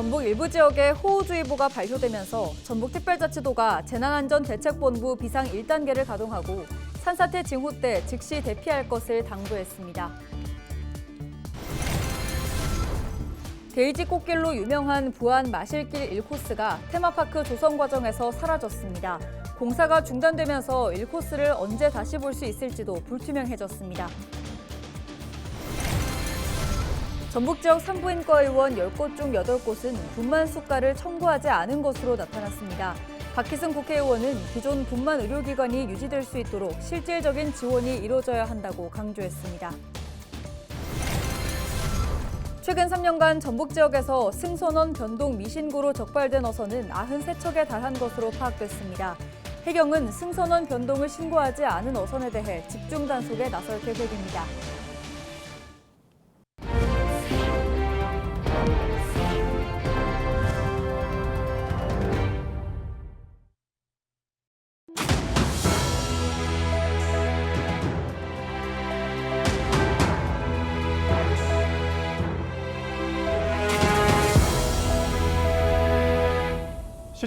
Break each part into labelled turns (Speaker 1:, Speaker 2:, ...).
Speaker 1: 전북 일부 지역에 호우주의보가 발효되면서 전북특별자치도가 재난안전대책본부 비상 1단계를 가동하고 산사태 징후 때 즉시 대피할 것을 당부했습니다. 데이지 꽃길로 유명한 부안 마실길 1코스가 테마파크 조성 과정에서 사라졌습니다. 공사가 중단되면서 1코스를 언제 다시 볼 수 있을지도 불투명해졌습니다. 전북 지역 산부인과 의원 10곳 중 8곳은 분만 수가를 청구하지 않은 것으로 나타났습니다. 박희승 국회의원은 기존 분만 의료기관이 유지될 수 있도록 실질적인 지원이 이루어져야 한다고 강조했습니다. 최근 3년간 전북 지역에서 승선원 변동 미신고로 적발된 어선은 93척에 달한 것으로 파악됐습니다. 해경은 승선원 변동을 신고하지 않은 어선에 대해 집중 단속에 나설 계획입니다.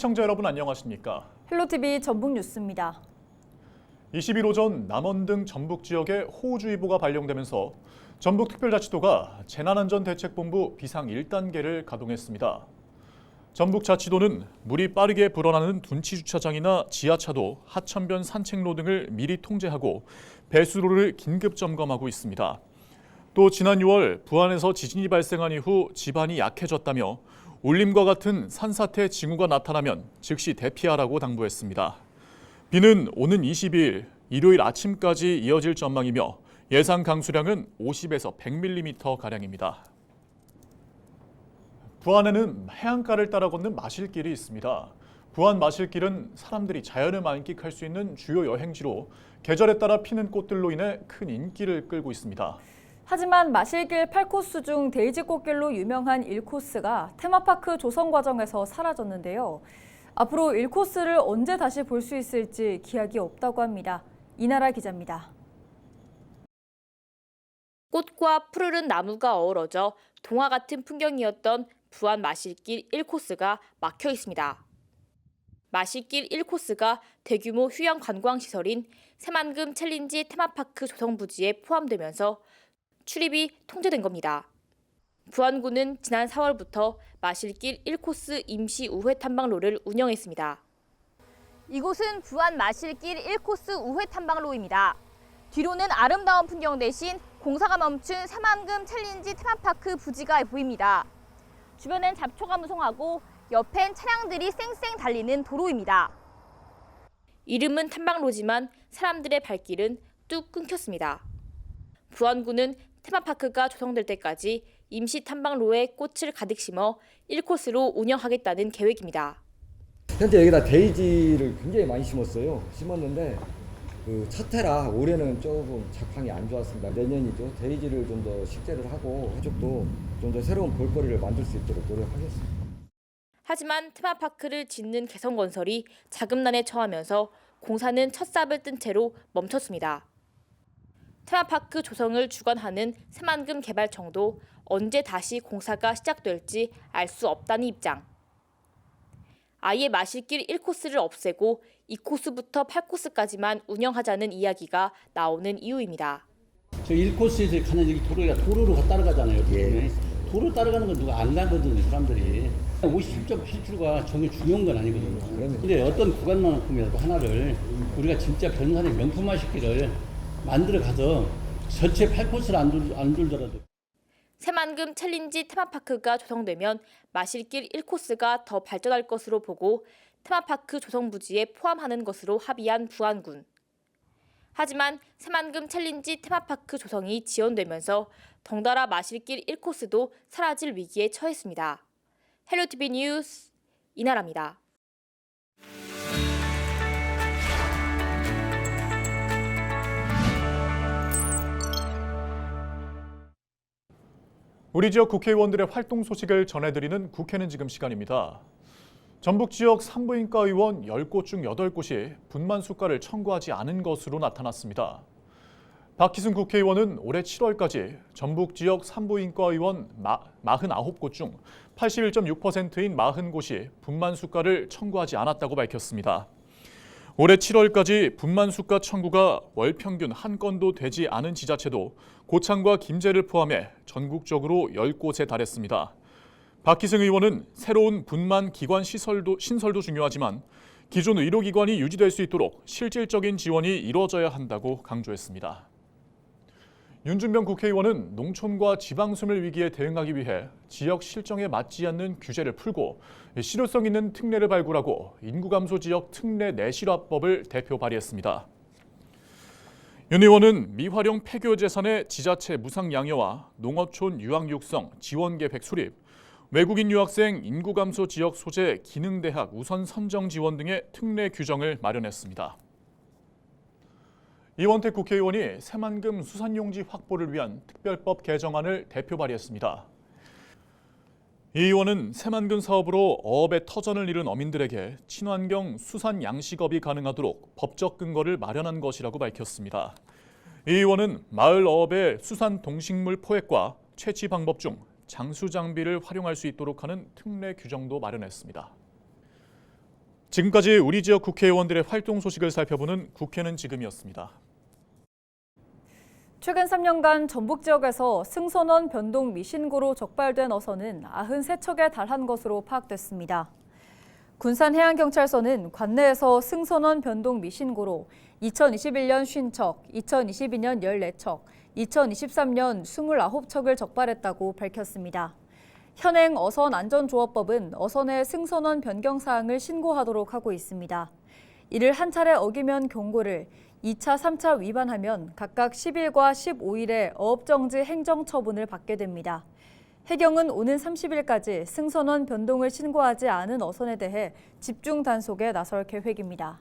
Speaker 2: 시청자 여러분 안녕하십니까?
Speaker 1: 헬로티비 전북 뉴스입니다.
Speaker 2: 20일 오전 남원 등 전북 지역에 호우주의보가 발령되면서 전북특별자치도가 재난안전대책본부 비상 1단계를 가동했습니다. 전북자치도는 물이 빠르게 불어나는 둔치 주차장이나 지하차도, 하천변 산책로 등을 미리 통제하고 배수로를 긴급 점검하고 있습니다. 또 지난 6월 부안에서 지진이 발생한 이후 지반이 약해졌다며 울림과 같은 산사태 징후가 나타나면 즉시 대피하라고 당부했습니다. 비는 오는 22일 일요일 아침까지 이어질 전망이며 예상 강수량은 50에서 100mm 가량입니다. 부안에는 해안가를 따라 걷는 마실길이 있습니다. 부안 마실길은 사람들이 자연을 만끽할 수 있는 주요 여행지로 계절에 따라 피는 꽃들로 인해 큰 인기를 끌고 있습니다.
Speaker 1: 하지만 마실길 8코스 중 데이지 꽃길로 유명한 1코스가 테마파크 조성 과정에서 사라졌는데요. 앞으로 1코스를 언제 다시 볼 수 있을지 기약이 없다고 합니다. 이나라 기자입니다.
Speaker 3: 꽃과 푸르른 나무가 어우러져 동화 같은 풍경이었던 부안 마실길 1코스가 막혀 있습니다. 마실길 1코스가 대규모 휴양 관광 시설인 새만금 챌린지 테마파크 조성 부지에 포함되면서 출입이 통제된 겁니다. 부안구는 지난 4월부터 마실길 1코스 임시 우회 탐방로를 운영했습니다. 이곳은 부안 마실길 1코스 우회 탐방로입니다. 뒤로는 아름다운 풍경 대신 공사가 멈춘 새만금 챌린지 테마파크 부지가 보입니다. 주변엔 잡초가 무성하고 옆엔 차량들이 쌩쌩 달리는 도로입니다. 이름은 탐방로지만 사람들의 발길은 뚝 끊겼습니다. 부안구는 테마파크가 조성될 때까지 임시 탐방로에 꽃을 가득 심어 1코스로 운영하겠다는 계획입니다.
Speaker 4: 현재 여기다 데이지를 굉장히 많이 심었어요. 심었는데 그 첫 해라 올해는 조금 작황이 안 좋았습니다. 내년이죠. 데이지를 좀 더 식재를 하고 해쪽도 좀 더 새로운 볼거리를 만들 수 있도록 노력하겠습니다.
Speaker 3: 하지만 테마파크를 짓는 개성건설이 자금난에 처하면서 공사는 첫 삽을 뜬 채로 멈췄습니다. 테마파크 조성을 주관하는 새만금 개발청도 언제 다시 공사가 시작될지 알 수 없다는 입장. 아예 마실길 1코스를 없애고 2코스부터 8코스까지만 운영하자는 이야기가 나오는 이유입니다.
Speaker 5: 저 1코스에서 가는 여기 도로가 도로로 따라가잖아요.
Speaker 4: 예.
Speaker 5: 도로 따라가는 건 누가 안 가거든요, 사람들이. 57.7km가 정말 중요한 건 아니거든요.
Speaker 4: 그럼요.
Speaker 5: 근데 어떤 구간만큼이라도 하나를 우리가 진짜 변산의 명품화시키를 만들어 가서 전체 8코스를 안, 돌, 안 돌더라도
Speaker 3: 새만금 챌린지 테마파크가 조성되면 마실길 1코스가 더 발전할 것으로 보고 테마파크 조성 부지에 포함하는 것으로 합의한 부안군. 하지만 새만금 챌린지 테마파크 조성이 지연되면서 덩달아 마실길 1코스도 사라질 위기에 처했습니다. 헬로티비 뉴스 이나라입니다.
Speaker 2: 우리 지역 국회의원들의 활동 소식을 전해드리는 국회는 지금 시간입니다. 전북 지역 산부인과 의원 10곳 중 8곳이 분만 수가를 청구하지 않은 것으로 나타났습니다. 박희승 국회의원은 올해 7월까지 전북 지역 산부인과 의원 49곳 중 81.6%인 40곳이 분만 수가를 청구하지 않았다고 밝혔습니다. 올해 7월까지 분만 수가 청구가 월 평균 한 건도 되지 않은 지자체도 고창과 김제를 포함해 전국적으로 10곳에 달했습니다. 박희승 의원은 새로운 분만 기관 시설도, 신설도 중요하지만 기존 의료기관이 유지될 수 있도록 실질적인 지원이 이루어져야 한다고 강조했습니다. 윤준병 국회의원은 농촌과 지방소멸 위기에 대응하기 위해 지역 실정에 맞지 않는 규제를 풀고 실효성 있는 특례를 발굴하고 인구 감소 지역 특례 내실화법을 대표 발의했습니다. 윤 의원은 미활용 폐교 재산의 지자체 무상 양여와 농어촌 유학 육성 지원 계획 수립, 외국인 유학생 인구 감소 지역 소재 기능대학 우선 선정 지원 등의 특례 규정을 마련했습니다. 이원택 국회의원이 새만금 수산용지 확보를 위한 특별법 개정안을 대표 발의했습니다. 이 의원은 새만금 사업으로 어업의 터전을 잃은 어민들에게 친환경 수산 양식업이 가능하도록 법적 근거를 마련한 것이라고 밝혔습니다. 이 의원은 마을 어업의 수산 동식물 포획과 채취 방법 중 장수 장비를 활용할 수 있도록 하는 특례 규정도 마련했습니다. 지금까지 우리 지역 국회의원들의 활동 소식을 살펴보는 국회는 지금이었습니다.
Speaker 1: 최근 3년간 전북 지역에서 승선원 변동 미신고로 적발된 어선은 93척에 달한 것으로 파악됐습니다. 군산해양경찰서는 관내에서 승선원 변동 미신고로 2021년 50척, 2022년 14척, 2023년 29척을 적발했다고 밝혔습니다. 현행 어선 안전조업법은 어선의 승선원 변경 사항을 신고하도록 하고 있습니다. 이를 한 차례 어기면 경고를, 2차, 3차 위반하면 각각 10일과 15일의 어업정지 행정처분을 받게 됩니다. 해경은 오는 30일까지 승선원 변동을 신고하지 않은 어선에 대해 집중 단속에 나설 계획입니다.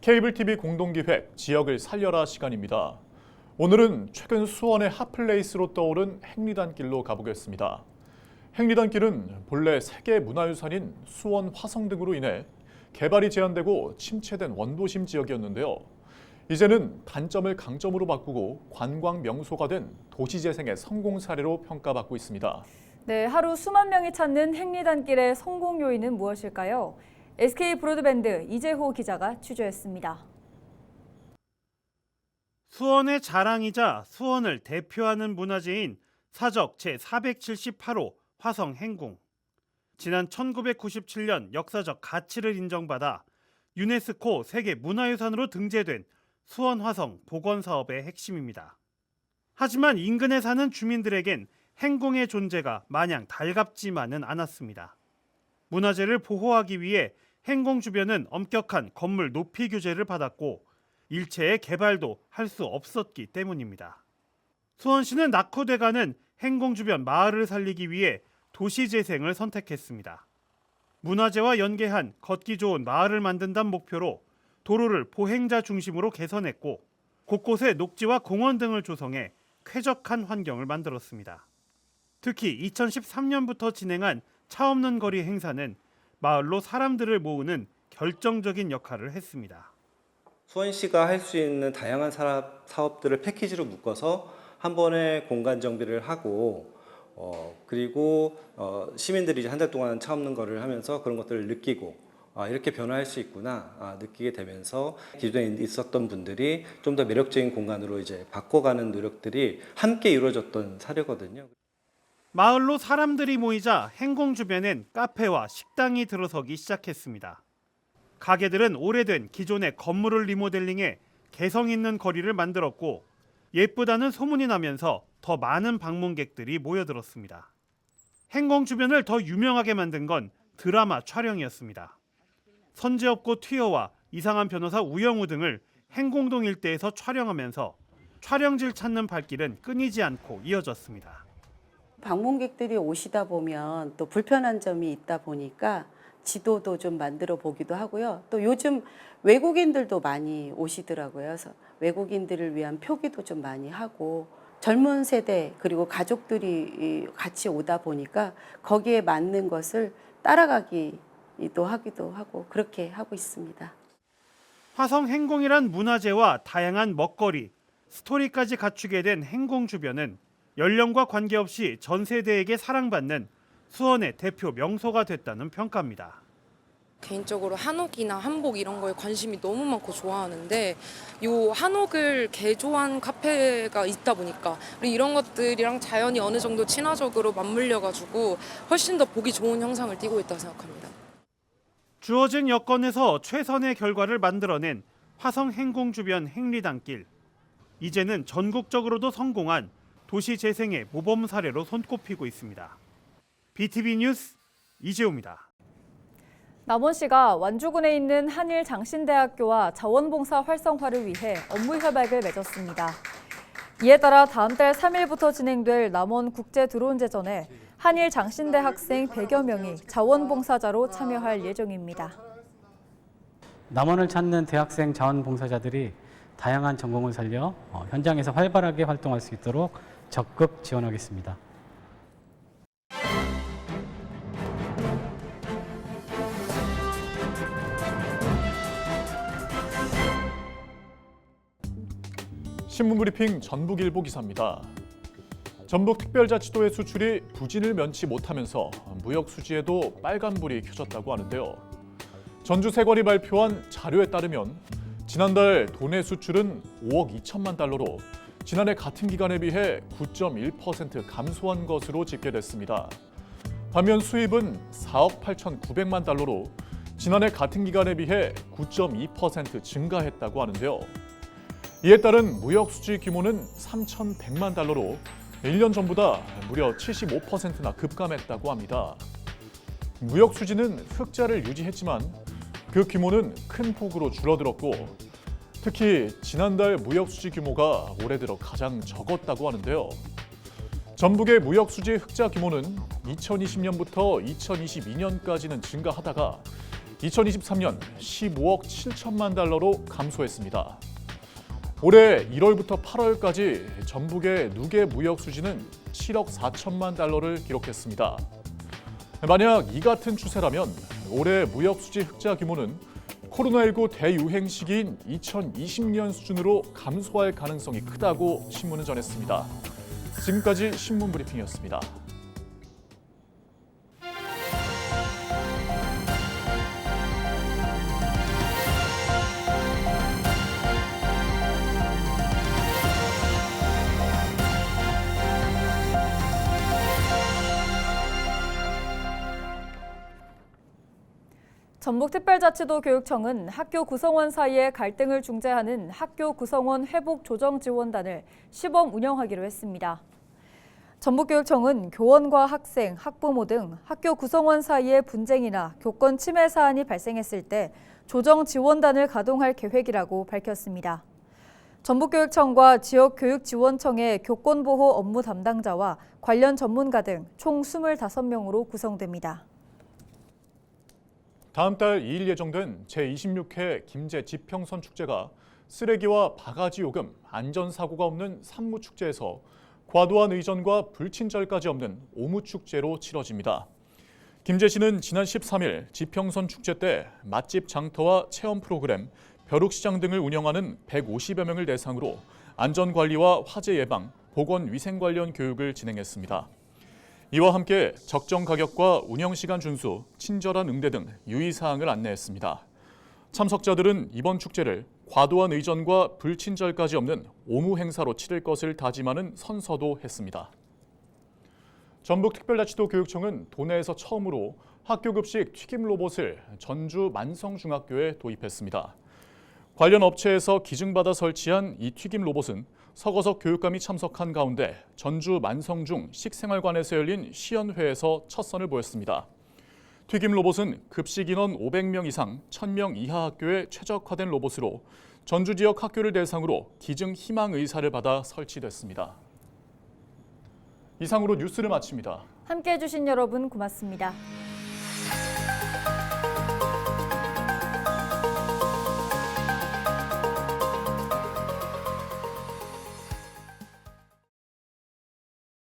Speaker 2: 케이블 TV 공동기획 지역을 살려라 시간입니다. 오늘은 최근 수원의 핫플레이스로 떠오른 행리단길로 가보겠습니다. 행리단길은 본래 세계 문화유산인 수원 화성 등으로 인해 개발이 제한되고 침체된 원도심 지역이었는데요. 이제는 단점을 강점으로 바꾸고 관광 명소가 된 도시재생의 성공 사례로 평가받고 있습니다.
Speaker 1: 네, 하루 수만 명이 찾는 행리단길의 성공 요인은 무엇일까요? SK 브로드밴드 이재호 기자가 취재했습니다.
Speaker 6: 수원의 자랑이자 수원을 대표하는 문화재인 사적 제478호 화성 행궁. 지난 1997년 역사적 가치를 인정받아 유네스코 세계 문화유산으로 등재된 수원 화성 복원 사업의 핵심입니다. 하지만 인근에 사는 주민들에겐 행궁의 존재가 마냥 달갑지만은 않았습니다. 문화재를 보호하기 위해 행궁 주변은 엄격한 건물 높이 규제를 받았고 일체의 개발도 할 수 없었기 때문입니다. 수원시는 낙후돼가는 행궁 주변 마을을 살리기 위해 도시 재생을 선택했습니다. 문화재와 연계한 걷기 좋은 마을을 만든다는 목표로 도로를 보행자 중심으로 개선했고 곳곳에 녹지와 공원 등을 조성해 쾌적한 환경을 만들었습니다. 특히 2013년부터 진행한 차 없는 거리 행사는 마을로 사람들을 모으는 결정적인 역할을 했습니다.
Speaker 7: 수원시가 할 수 있는 다양한 사업, 사업들을 패키지로 묶어서 한 번에 공간 정비를 하고 어, 그리고 어, 시민들이 한달 동안 차 없는 거를 하면서 그런 것들을 느끼고 아, 이렇게 변화할 수 있구나 아, 느끼게 되면서 기존에 있었던 분들이 좀 더 매력적인 공간으로 이제 바꿔가는 노력들이 함께 이루어졌던 사례거든요.
Speaker 6: 마을로 사람들이 모이자 행궁 주변엔 카페와 식당이 들어서기 시작했습니다. 가게들은 오래된 기존의 건물을 리모델링해 개성 있는 거리를 만들었고 예쁘다는 소문이 나면서 더 많은 방문객들이 모여들었습니다. 행궁 주변을 더 유명하게 만든 건 드라마 촬영이었습니다. 선제업고 튀어와 이상한 변호사 우영우 등을 행궁동 일대에서 촬영하면서 촬영지를 찾는 발길은 끊이지 않고 이어졌습니다.
Speaker 8: 방문객들이 오시다 보면 또 불편한 점이 있다 보니까 지도도 좀 만들어 보기도 하고요. 또 요즘 외국인들도 많이 오시더라고요. 그래서 외국인들을 위한 표기도 좀 많이 하고 젊은 세대 그리고 가족들이 같이 오다 보니까 거기에 맞는 것을 따라가기도 하기도 하고 그렇게 하고 있습니다.
Speaker 6: 화성 행궁이란 문화재와 다양한 먹거리, 스토리까지 갖추게 된 행궁 주변은 연령과 관계없이 전 세대에게 사랑받는 수원의 대표 명소가 됐다는 평가입니다.
Speaker 9: 개인적으로 한옥이나 한복 이런 거에 관심이 너무 많고 좋아하는데 요 한옥을 개조한 카페가 있다 보니까 이런 것들이랑 자연이 어느 정도 친화적으로 맞물려 가지고 훨씬 더 보기 좋은 형상을 띠고 있다고 생각합니다.
Speaker 6: 주어진 여건에서 최선의 결과를 만들어낸 화성 행궁 주변 행리단길. 이제는 전국적으로도 성공한 도시 재생의 모범 사례로 손꼽히고 있습니다. BTV 뉴스 이재호입니다.
Speaker 1: 남원 시가 완주군에 있는 한일 장신대학교와 자원봉사 활성화를 위해 업무 협약을 맺었습니다. 이에 따라 다음 달 3일부터 진행될 남원 국제 드론 제전에 한일 장신대 학생 100여 명이 자원봉사자로 참여할 예정입니다.
Speaker 10: 남원을 찾는 대학생 자원봉사자들이 다양한 전공을 살려 어, 현장에서 활발하게 활동할 수 있도록 적극 지원하겠습니다.
Speaker 2: 신문브리핑 전북일보 기사입니다. 전북특별자치도의 수출이 부진을 면치 못하면서 무역 수지에도 빨간불이 켜졌다고 하는데요. 전주세관이 발표한 자료에 따르면 지난달 도내 수출은 5억 2천만 달러로 지난해 같은 기간에 비해 9.1% 감소한 것으로 집계됐습니다. 반면 수입은 4억 8,900만 달러로 지난해 같은 기간에 비해 9.2% 증가했다고 하는데요. 이에 따른 무역 수지 규모는 3,100만 달러로 1년 전보다 무려 75%나 급감했다고 합니다. 무역 수지는 흑자를 유지했지만 그 규모는 큰 폭으로 줄어들었고 특히 지난달 무역 수지 규모가 올해 들어 가장 적었다고 하는데요. 전북의 무역 수지 흑자 규모는 2020년부터 2022년까지는 증가하다가 2023년 15억 7천만 달러로 감소했습니다. 올해 1월부터 8월까지 전북의 누계 무역 수지는 7억 4천만 달러를 기록했습니다. 만약 이 같은 추세라면 올해 무역 수지 흑자 규모는 코로나19 대유행 시기인 2020년 수준으로 감소할 가능성이 크다고 신문은 전했습니다. 지금까지 신문 브리핑이었습니다.
Speaker 1: 전북특별자치도 교육청은 학교 구성원 사이의 갈등을 중재하는 학교 구성원 회복 조정 지원단을 시범 운영하기로 했습니다. 전북교육청은 교원과 학생, 학부모 등 학교 구성원 사이의 분쟁이나 교권 침해 사안이 발생했을 때 조정 지원단을 가동할 계획이라고 밝혔습니다. 전북교육청과 지역교육지원청의 교권보호 업무 담당자와 관련 전문가 등 총 25명으로 구성됩니다.
Speaker 2: 다음 달 2일 예정된 제26회 김제 지평선 축제가 쓰레기와 바가지 요금, 안전사고가 없는 산무축제에서 과도한 의전과 불친절까지 없는 오무축제로 치러집니다. 김제시는 지난 13일 지평선 축제 때 맛집 장터와 체험 프로그램, 벼룩시장 등을 운영하는 150여 명을 대상으로 안전관리와 화재 예방, 보건 위생 관련 교육을 진행했습니다. 이와 함께 적정 가격과 운영 시간 준수, 친절한 응대 등 유의 사항을 안내했습니다. 참석자들은 이번 축제를 과도한 의전과 불친절까지 없는 오무 행사로 치를 것을 다짐하는 선서도 했습니다. 전북특별자치도 교육청은 도내에서 처음으로 학교 급식 튀김 로봇을 전주 만성중학교에 도입했습니다. 관련 업체에서 기증받아 설치한 이 튀김 로봇은 서거석 교육감이 참석한 가운데 전주 만성중 식생활관에서 열린 시연회에서 첫 선을 보였습니다. 튀김 로봇은 급식 인원 500명 이상 1000명 이하 학교에 최적화된 로봇으로 전주 지역 학교를 대상으로 기증 희망 의사를 받아 설치됐습니다. 이상으로 뉴스를 마칩니다.
Speaker 1: 함께 해 주신 여러분 고맙습니다.